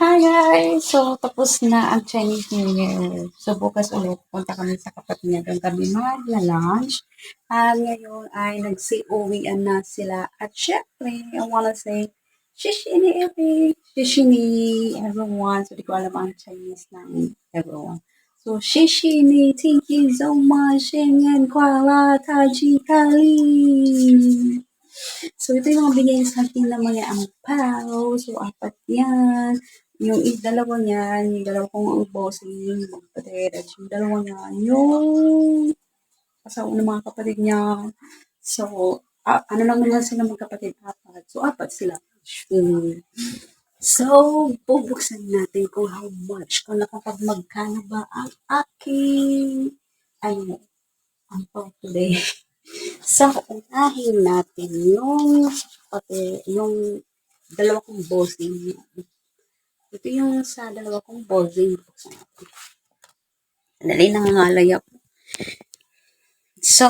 Hi guys! So, tapos na ang Chinese New Year. So, bukas ulit, punta kami sa. Doon kami mag-lunch. At ngayon ay nagsi-uwian na sila. At syempre, I wanna say, Shishini every, Shishini everyone. So, di ko alam ang Chinese ng everyone. So, Shishini, thank you so much. Shenyan, Kuala, Taji, Kali. So, ito yung mga bigay sa akin ng mga ampaw. So, apat yan. Yung dalawa niyan, yung dalawa kong ang bossing, kapatid. At yung dalawa niya, yung asawa ng mga kapatid niya. So, ah, ano lang naman sila magkapatid? Apat. So, apat sila. Hmm. So, bubuksan natin kung how much, kung nakapagmagkano ba ang aking, ano, ampaw today. So, unahin natin yung pati, yung dalawa kong bossing. Ito yung sa dalawa kong bossing. Buksan natin. Dali, nangangalay ako. So,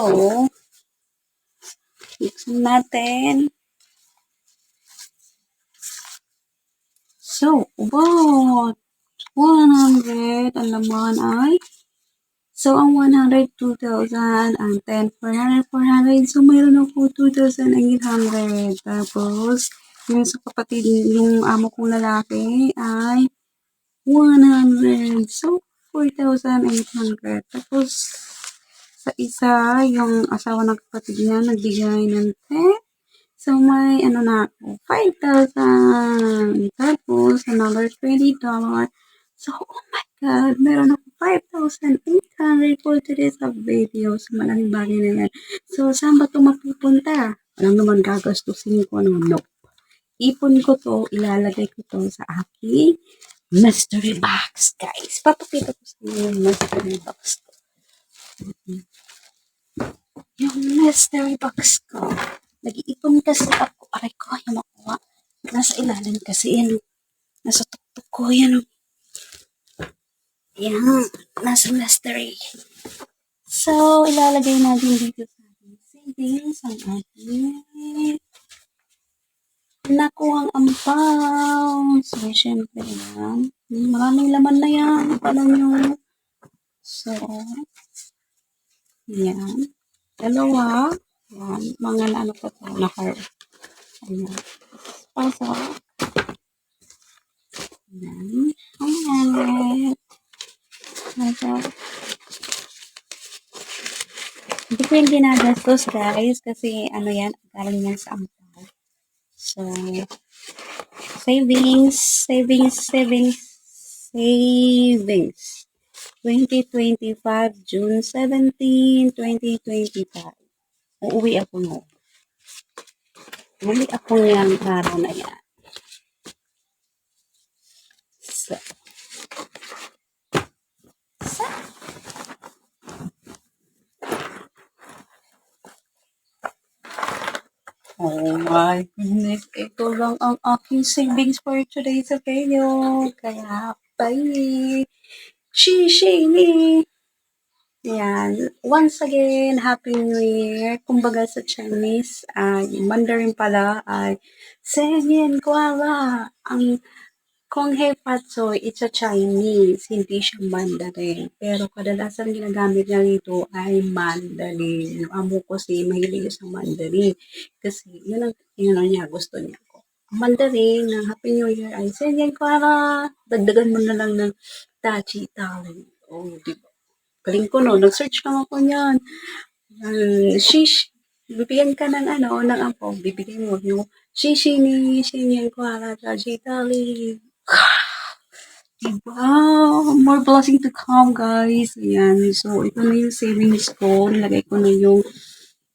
buksan natin. So, wow! 100. Ang laman ay So, ang 100, 2,000, ang 10, 400, 400. So, mayroon ako 2,800. Tapos, yung sa kapatid, yung amo kong lalaki ay 100. So, 4,800. Tapos, sa isa, yung asawa ng kapatid niya, nagbigay ng 10. So, may ano na ako, 5,000. Tapos, another $20. So, oh my God, meron ako 5,800 for today's video. So, malaking bagay na yan. So, saan ba ito mapupunta? Alam naman gagastusin ko ano, no. Ipon ko to, ilalagay ko to sa aking mystery box, guys. Papakita ko sa inyo yung mystery box ko. Yung mystery box ko. Nag-iipon kasi ako. Aray ko, yung makuha. Nasa ilalim kasi yan. Nasa tuktok ko yan. Yan, nasa mystery. So, ilalagay natin dito sa ating savings ang ating nakuhang ampaw. So, syempre yan. Maraming laman na yan. Alam nyo. So, yan. Dalawa. Yan. Mga na ano pa to, na heart. Ayan. Pasok. Yan. Ayan. Pasok. Hindi ko yung ginagastos guys kasi ano yan, galing yan sa ampaw. So, savings, savings, savings, savings. 2025, June 17, 2025. Uuwi ako no. Uuwi ako yung araw na yan. So, Oh my goodness, ito lang ang aking savings for today's video. Kaya, bye! Shishini! Yan. Once again, Happy New Year. Kumbaga sa Chinese, ay Mandarin pala ay Senyen Kuala. Ang Kung Hei Patsoy, it's a Chinese, hindi siya Mandarin. Pero kadalasan ginagamit niya dito ay Mandarin. Yung amo ko si mahilig sa Mandarin. Kasi yun ang yun ang niya, gusto niya ko. Mandarin ng Happy New Year ay Senyen Kuala. Dagdagan mo na lang ng Tachi Tali. Oh, di ba? Galing ko no, nag-search lang ako niyan. Um, shish, bibigyan ka ng ano, ng apo, bibigyan mo yung shishi ni Shinyan Kuala Tachi Tali. Diba? More blessing to come, guys. Ayan. So, ito na yung savings ko. Nilagay ko na yung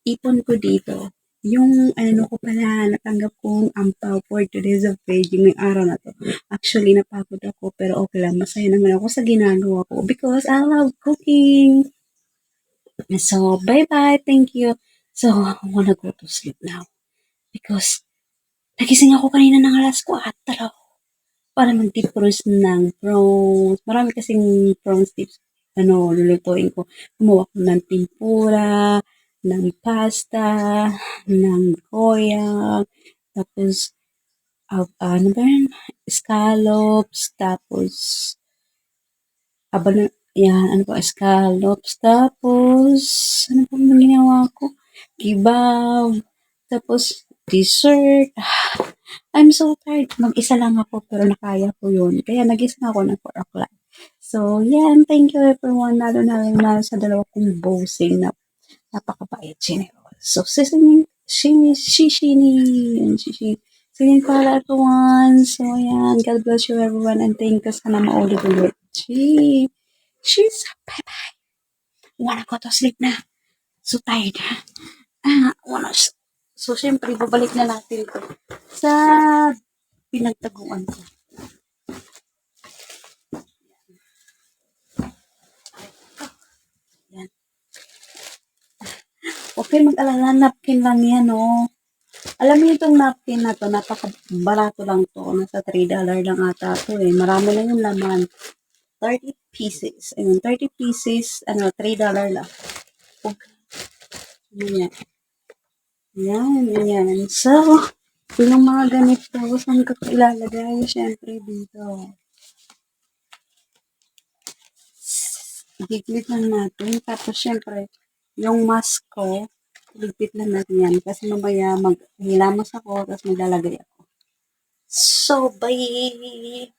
ipon ko dito. Yung ano ko pala, natanggap kong ampaw for today's of yung may araw na to. Actually, napagod ako, pero okay lang. Masaya naman ako sa ginagawa ko because I love cooking. So, bye-bye. Thank you. So, I wanna go to sleep now. Because, nagising ako kanina ng alas 4 para mag-deep prawns ng prawns. Marami kasing prawns tips ano, lulutuin ko. Gumawa ko ng tempura, ng pasta, ng koya, tapos ah, ano ba yan? Scallops, tapos, aba na, yan, ano pa, scallops, tapos, ano pa yung ginawa ko? Kebab, tapos, dessert. I'm so tired. Mag-isa lang ako, pero nakaya ko yun. Kaya nagising ako ng 4 o'clock. So, yan. Thank you everyone. Lalo na rin na sa dalawa kong bossing na napakabait. Generous. So, sisingin, shini, shishini, yan, shishi. Singing para everyone. So, yan. God bless you everyone and thank you. Sana maulit ulit. She, she's, bye-bye. Wanna go to sleep na. So tired. Ah, wanna, so, syempre, babalik na natin to sa pinagtaguan ko. Yan. Okay, mag-alala, napkin lang yan, oh. Alam mo itong napkin na to, napaka-barato lang to. Nasa $3 lang ata to eh. Marami lang yung laman. 30 pieces. Ayun, 30 pieces, ano, $3 lang. Huwag. Yan. Yan, yan. So, yung mga ganito, saan ko ilalagay? Siyempre, dito. Igiglit lang natin. Tapos, syempre, yung mask ko, ligpit lang natin yan. Kasi mamaya maghilamos ako, tapos maglalagay ako. So, bye!